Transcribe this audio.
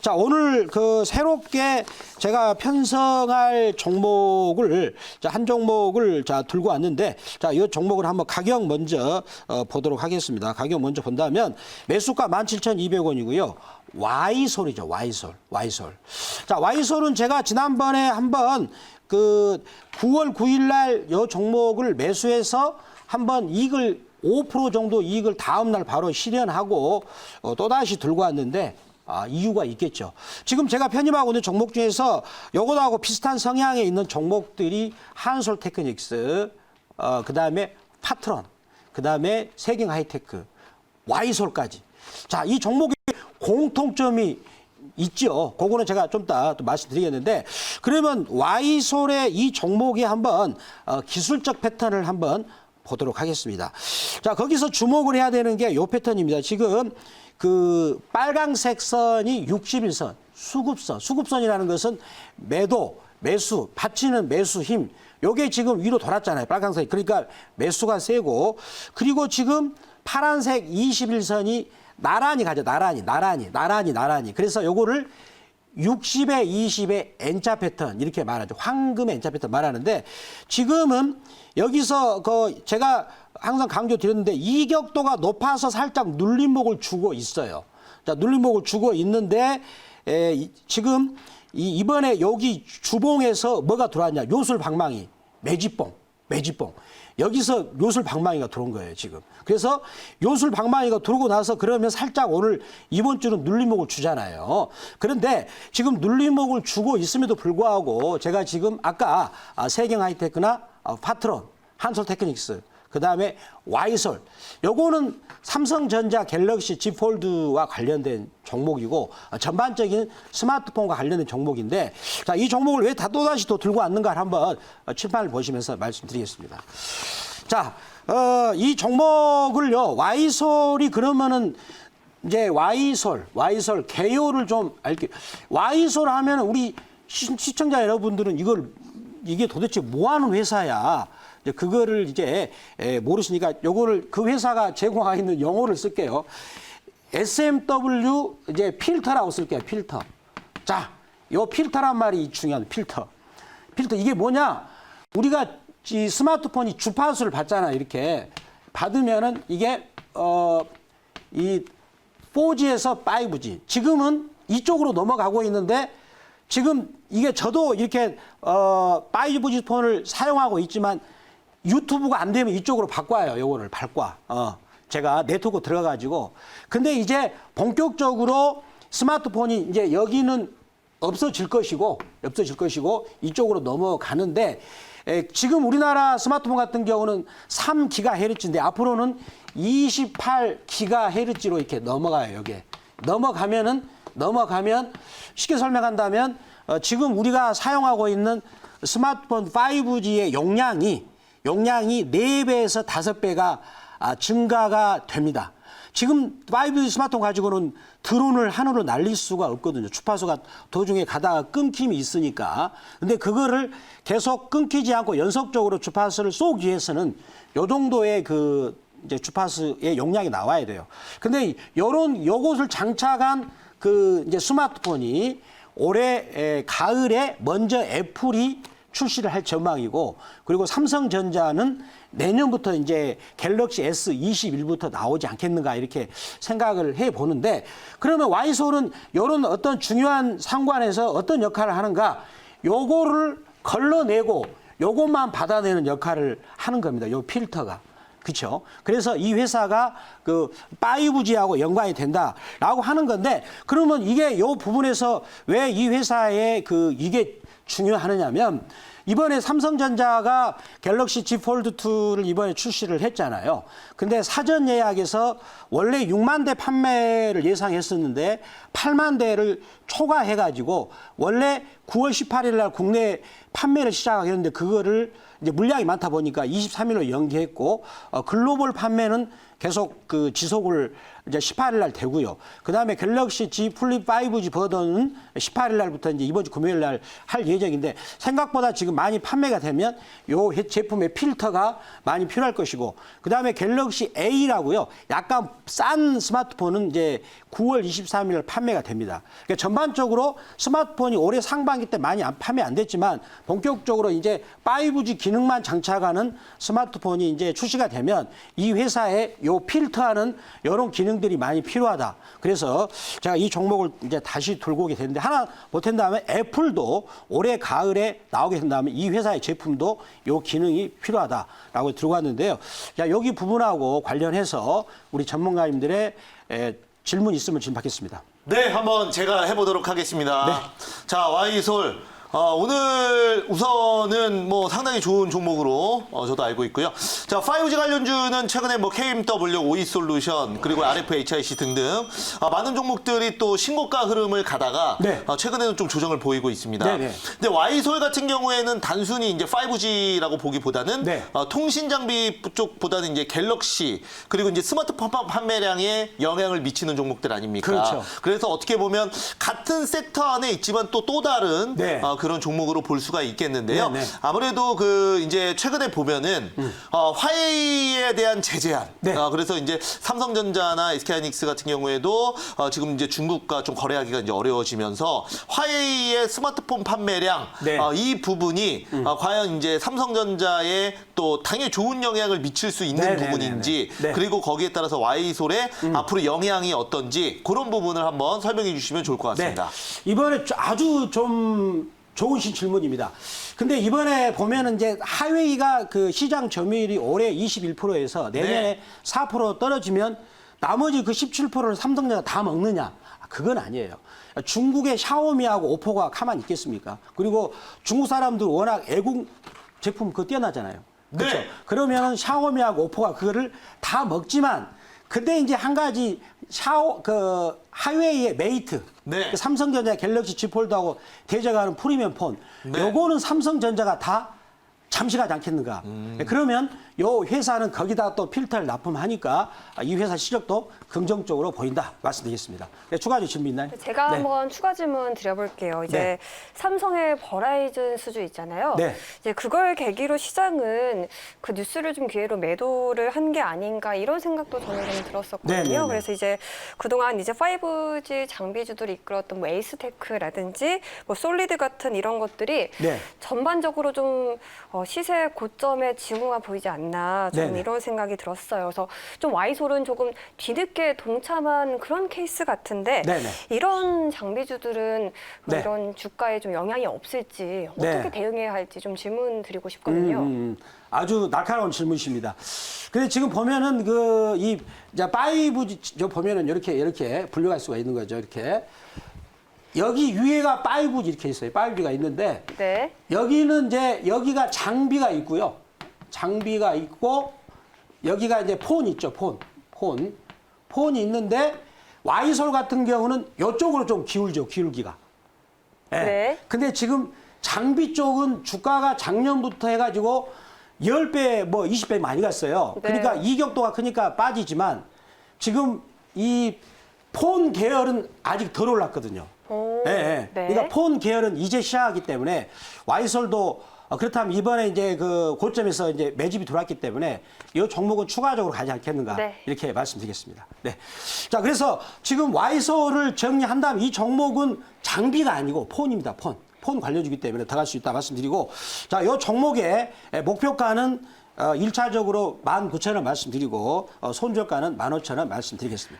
자, 오늘 그 새롭게 제가 편성할 종목을 자, 한 종목을 자, 들고 왔는데 자, 이 종목을 한번 가격 먼저 어, 보도록 하겠습니다. 가격 먼저 본다면 매수가 17,200원이고요. Y솔이죠. Y솔. Y솔. 자, Y솔은 제가 지난번에 한번 그 9월 9일 날 이 종목을 매수해서 한번 이익을 5% 정도 이익을 다음 날 바로 실현하고 어, 또다시 들고 왔는데 아, 이유가 있겠죠. 지금 제가 편입하고 있는 종목 중에서 요거하고 비슷한 성향에 있는 종목들이 한솔 테크닉스, 어, 그 다음에 파트론, 그 다음에 세경 하이테크, 와이솔까지. 자, 이 종목의 공통점이 있죠. 그거는 제가 좀 이따 또 말씀드리겠는데 그러면 와이솔의 이 종목이 한번 어, 기술적 패턴을 한번 보도록 하겠습니다. 자, 거기서 주목을 해야 되는 게 요 패턴입니다. 지금 그 빨강색 선이 61선, 수급선. 수급선이라는 것은 매도, 매수, 받치는 매수 힘. 요게 지금 위로 돌았잖아요. 빨강색. 그러니까 매수가 세고 그리고 지금 파란색 21선이 나란히 가죠. 나란히, 나란히, 나란히, 나란히. 그래서 요거를 60에 20의 N자 패턴 이렇게 말하죠. 황금의 N자 패턴 말하는데 지금은 여기서 그 제가 항상 강조 드렸는데 이격도가 높아서 살짝 눌림목을 주고 있어요. 자, 눌림목을 주고 있는데 에, 이- 지금 이 이번에 여기 주봉에서 뭐가 들어왔냐? 요술 방망이, 매집봉, 매집봉. 여기서 요술 방망이가 들어온 거예요, 지금. 그래서 요술 방망이가 들어오고 나서 그러면 살짝 오늘 이번 주는 눌림목을 주잖아요. 그런데 지금 눌림목을 주고 있음에도 불구하고 제가 지금 아까 아, 세경 하이테크나 아, 파트론, 한솔 테크닉스, 그 다음에 와이솔. 요거는 삼성전자 갤럭시 Z 폴드와 관련된 종목이고 어, 전반적인 스마트폰과 관련된 종목인데 자, 이 종목을 왜 다 또다시 또 들고 왔는가를 한번 어, 칠판을 보시면서 말씀드리겠습니다. 자, 어, 이 종목을요, 와이솔이 그러면은 이제 와이솔, 와이솔 개요를 좀 알게. 와이솔 하면 우리 시, 시청자 여러분들은 이걸 이게 도대체 뭐 하는 회사야? 이제 그거를 이제 에, 모르시니까 요거를 그 회사가 제공하고 있는 영어를 쓸게요. SMW 이제 필터라고 쓸게요. 필터. 자, 요 필터란 말이 중요한 필터. 필터 이게 뭐냐? 우리가 이 스마트폰이 주파수를 받잖아 이렇게 받으면은 이게 어 이 4G에서 5G. 지금은 이쪽으로 넘어가고 있는데 지금 이게 저도 이렇게 어 5G 폰을 사용하고 있지만 유튜브가 안 되면 이쪽으로 바꿔요. 요거를 바꿔. 어. 제가 네트워크 들어가 가지고 근데 이제 본격적으로 스마트폰이 이제 여기는 없어질 것이고 없어질 것이고 이쪽으로 넘어가는데 에, 지금 우리나라 스마트폰 같은 경우는 3기가헤르츠인데 앞으로는 28기가헤르츠로 이렇게 넘어가요. 여기에 넘어가면은 넘어가면 쉽게 설명한다면 어, 지금 우리가 사용하고 있는 스마트폰 5G의 용량이 용량이 4배에서 5배가 아, 증가가 됩니다. 지금 5G 스마트폰 가지고는 드론을 하늘로 날릴 수가 없거든요. 주파수가 도중에 가다가 끊김이 있으니까. 근데 그거를 계속 끊기지 않고 연속적으로 주파수를 쏘기 위해서는 요 정도의 그 이제 주파수의 용량이 나와야 돼요. 근데 요런 요것을 장착한 그 이제 스마트폰이 올해 에, 가을에 먼저 애플이 출시를 할 전망이고 그리고 삼성전자는 내년부터 이제 갤럭시 S21부터 나오지 않겠는가 이렇게 생각을 해 보는데 그러면 와이솔은 이런 어떤 중요한 상관에서 어떤 역할을 하는가 요거를 걸러내고 요것만 받아내는 역할을 하는 겁니다. 요 필터가. 그렇죠. 그래서 이 회사가 그 5G하고 연관이 된다라고 하는 건데 그러면 이게 요 부분에서 왜 이 회사의 그 이게 중요하느냐면 이번에 삼성전자가 갤럭시 Z 폴드 2를 이번에 출시를 했잖아요. 근데 사전 예약에서 원래 6만 대 판매를 예상했었는데 8만 대를 초과해 가지고 원래 9월 18일 날 국내 판매를 시작하겠는데 그거를 이제 물량이 많다 보니까 23일로 연기했고 어, 글로벌 판매는 계속 그 지속을 이제 18일 날 되고요. 그다음에 갤럭시 G 플립 5G 버전은 18일 날부터 이제 이번 주 금요일 날 할 예정인데 생각보다 지금 많이 판매가 되면 요 해- 제품의 필터가 많이 필요할 것이고 그다음에 갤럭시 A라고요. 약간 싼 스마트폰은 이제 9월 23일 판매가 됩니다. 그러니까 전반적으로 스마트폰이 올해 상반기 때 많이 안- 판매 안 됐지만 본격적으로 이제 5G 기능만 장착하는 스마트폰이 이제 출시가 되면 이 회사에 요 필터하는 이런 기능들이 많이 필요하다. 그래서 제가 이 종목을 이제 다시 들고 오게 됐는데 하나 못한다면 애플도 올해 가을에 나오게 된다면 이 회사의 제품도 요 기능이 필요하다라고 들고 왔는데요. 자, 여기 부분하고 관련해서 우리 전문가님들의 에, 질문 있으면 지금 받겠습니다. 네, 한번 제가 해보도록 하겠습니다. 네. 자, 와이솔. 어, 오늘 우선은 뭐 상당히 좋은 종목으로 어, 저도 알고 있고요. 자, 5G 관련주는 최근에 뭐 KMW, 오이솔루션, 그리고 RFHIC 등등 어, 많은 종목들이 또 신고가 흐름을 가다가 네. 어, 최근에는 좀 조정을 보이고 있습니다. 네 네. 근데 와이솔 같은 경우에는 단순히 이제 5G라고 보기보다는 네. 어, 통신 장비 쪽보다는 이제 갤럭시 그리고 이제 스마트폰 판매량에 영향을 미치는 종목들 아닙니까? 그렇죠. 그래서 어떻게 보면 같은 섹터 안에 있지만 또 또 다른 네. 어, 그런 종목으로 볼 수가 있겠는데요. 네, 네. 아무래도 그 이제 최근에 보면은 어, 화웨이에 대한 제재안. 음. 네. 어, 그래서 이제 삼성전자나 SK하이닉스 같은 경우에도 어, 지금 이제 중국과 좀 거래하기가 이제 어려워지면서 화웨이의 스마트폰 판매량 네. 어, 이 부분이 음. 어, 과연 이제 삼성전자에 또 당연히 좋은 영향을 미칠 수 있는 네, 네, 부분인지 네, 네. 그리고 거기에 따라서 와이솔의 음. 앞으로 영향이 어떤지 그런 부분을 한번 설명해 주시면 좋을 것 같습니다. 네. 이번에 저- 아주 좀 좋으신 질문입니다. 근데 이번에 보면은 이제 하웨이가 그 시장 점유율이 올해 21%에서 내년에 네. 4% 떨어지면 나머지 그 17%를 삼성전자 다 먹느냐? 아, 그건 아니에요. 중국의 샤오미하고 오포가 가만히 있겠습니까? 그리고 중국 사람들 워낙 애국 제품 그거 뛰어나잖아요. 그렇죠? 네. 그러면 샤오미하고 오포가 그거를 다 먹지만 근데 이제 한 가지 샤오 그 하웨이의 메이트 네. 그 삼성전자 갤럭시 G 폴드하고 대적하는 프리미엄 폰 네. 요거는 삼성전자가 다 잠시가지 않겠는가. 음. 그러면 요 회사는 거기다 또 필터를 납품하니까 이 회사 실적도 긍정적으로 보인다 말씀드리겠습니다. 네, 추가적인 질문 있나요? 제가 네. 한번 추가 질문 드려볼게요. 이제 네. 삼성의 버라이즌 수주 있잖아요. 네. 이제 그걸 계기로 시장은 그 뉴스를 좀 기회로 매도를 한 게 아닌가 이런 생각도 저는 좀 들었었거든요. 네, 네, 네. 그래서 이제 그동안 이제 5G 장비주들이 이끌었던 뭐 에이스테크라든지 뭐 솔리드 같은 이런 것들이 네. 전반적으로 좀 어, 시세 고점의 징후가 보이지 않나 저는 네네. 이런 생각이 들었어요. 그래서 좀 와이솔은 조금 뒤늦게 동참한 그런 케이스 같은데 네네. 이런 장비주들은 뭐 네. 이런 주가에 좀 영향이 없을지 네. 어떻게 대응해야 할지 좀 질문 드리고 싶거든요. 음, 음, 아주 날카로운 질문이십니다. 근데 지금 보면은 그 이 파이브 저 보면은 이렇게 이렇게 분류할 수가 있는 거죠. 이렇게 여기 위에가 5G 이렇게 있어요. 5G가 있는데 네. 여기는 이제 여기가 장비가 있고요. 장비가 있고 여기가 이제 폰 있죠. 폰. 폰. 폰이 있는데 와이솔 같은 경우는 이쪽으로 좀 기울죠. 기울기가. 예. 네. 근데 지금 장비 쪽은 주가가 작년부터 해가지고 10배, 뭐 20배 많이 갔어요. 네. 그러니까 이격도가 크니까 빠지지만 지금 이 폰 계열은 아직 덜 올랐거든요. 오, 예, 예. 네. 그러니까 폰 계열은 이제 시작하기 때문에 와이솔도 어, 그렇다면 이번에 이제 그 고점에서 이제 매집이 들어왔기 때문에 이 종목은 추가적으로 가지 않겠는가 네. 이렇게 말씀드리겠습니다. 네. 자, 그래서 지금 와이솔을 정리한다면 이 종목은 장비가 아니고 폰입니다. 폰. 폰 관련주기 때문에 들어갈 수 있다 말씀드리고 자, 이 종목의 목표가는 어, 1차적으로 19,000원 말씀드리고 어, 손절가는 15,000원 말씀드리겠습니다.